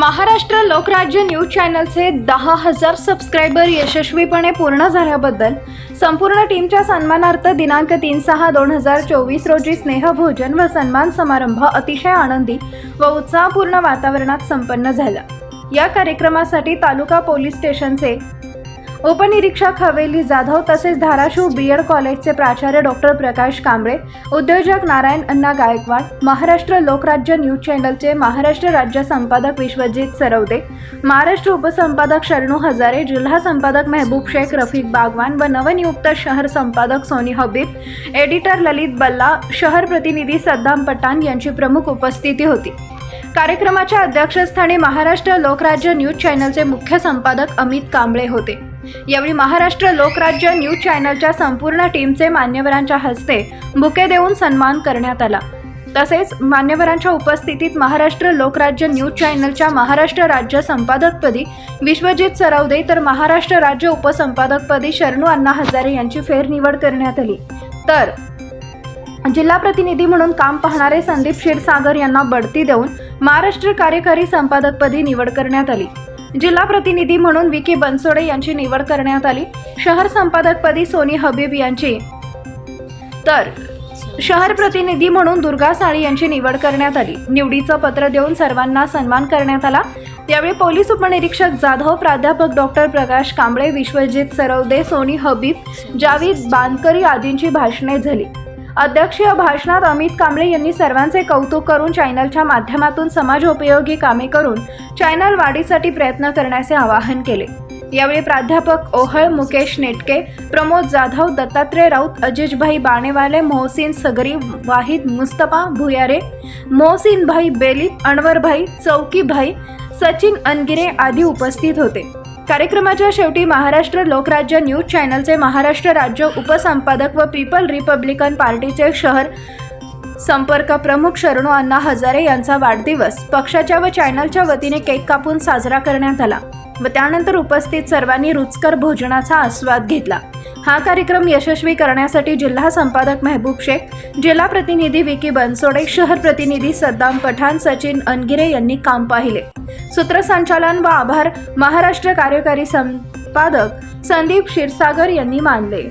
Maharashtra Lokrajya news चॅनलचे दहा हजार subscriber यशस्वीपणे पूर्ण झाल्याबद्दल संपूर्ण टीमच्या सन्मानार्थ दिनांक तीन सहा दोन हजार चोवीस रोजी स्नेहभोजन व सन्मान समारंभ अतिशय आनंदी व उत्साहपूर्ण वातावरणात संपन्न झाला. या कार्यक्रमासाठी तालुका पोलीस स्टेशनचे उपनिरीक्षक हवेली जाधव तसेच धाराशिव बी एड कॉलेजचे प्राचार्य डॉक्टर प्रकाश कांबळे उद्योजक नारायण अण्णा गायकवाड महाराष्ट्र लोकराज्य न्यूज चॅनलचे महाराष्ट्र राज्य संपादक विश्वजित सरवदे महाराष्ट्र उपसंपादक शरणू हजारे जिल्हा संपादक मेहबूब शेख रफिक बागवान व नवनियुक्त शहर संपादक सोनी हबीब एडिटर ललित बल्ला शहर प्रतिनिधी सद्दाम पठाण यांची प्रमुख उपस्थिती होती. कार्यक्रमाच्या अध्यक्षस्थानी महाराष्ट्र लोकराज्य न्यूज चॅनलचे मुख्य संपादक अमित कांबळे होते. यावेळी महाराष्ट्र लोकराज्य न्यूज चॅनलच्या संपूर्ण टीमचे मान्यवरांच्या हस्ते बुके देऊन सन्मान करण्यात आला. तसेच मान्यवरांच्या उपस्थितीत महाराष्ट्र लोकराज्य न्यूज चॅनलच्या महाराष्ट्र राज्य संपादकपदी विश्वजित सरवदे तर महाराष्ट्र राज्य उपसंपादकपदी शरणू अण्णा हजारे यांची फेरनिवड करण्यात आली. तर जिल्हा प्रतिनिधी म्हणून काम पाहणारे संदीप क्षीरसागर यांना बढती देऊन महाराष्ट्र कार्यकारी संपादकपदी निवड करण्यात आली. जिल्हा प्रतिनिधी म्हणून विकी बनसोडे यांची निवड करण्यात आली. शहर संपादकपदी सोनी हबीब यांची. तर शहर प्रतिनिधी म्हणून दुर्गा साळी यांची निवड करण्यात आली. निवडीचं पत्र देऊन सर्वांना सन्मान करण्यात आला. यावेळी पोलीस उपनिरीक्षक जाधव प्राध्यापक डॉक्टर प्रकाश कांबळे विश्वजित सरवदे सोनी हबीब जावीद बानकरी आदींची भाषणे झाली. अध्यक्षीय भाषणात अमित कांबळे यांनी सर्वांचे कौतुक करून चॅनलच्या माध्यमातून समाजोपयोगी कामे करून चॅनल वाढीसाठी प्रयत्न करण्याचे आवाहन केले. यावेळी प्राध्यापक ओहळ मुकेश नेटके प्रमोद जाधव दत्तात्रय राऊत अजिजभाई बाणेवाले मोहसिन सगरी वाहिद मुस्तफा भुयारे मोहसिनभाई बेलीत अनवरभाई चौकीभाई सचिन अनगिरे आदी उपस्थित होते. कार्यक्रमाच्या शेवटी महाराष्ट्र लोकराज्य न्यूज चॅनलचे महाराष्ट्र राज्य उपसंपादक व पीपल रिपब्लिकन पार्टीचे शहर संपर्क प्रमुख शरणू अण्णा हजारे यांचा वाढदिवस. पक्षाच्या व चॅनलच्या वतीने केक कापून साजरा करण्यात आला व त्यानंतर उपस्थित सर्वांनी रुचकर भोजनाचा आस्वाद घेतला. हा कार्यक्रम यशस्वी करण्यासाठी जिल्हा संपादक मेहबूब शेख जिल्हा प्रतिनिधी विकी बनसोडे शहर प्रतिनिधी सद्दाम पठाण सचिन अनगिरे यांनी काम पाहिले. सूत्रसंचालन व आभार महाराष्ट्र कार्यकारी संपादक संदीप क्षीरसागर यांनी मानले.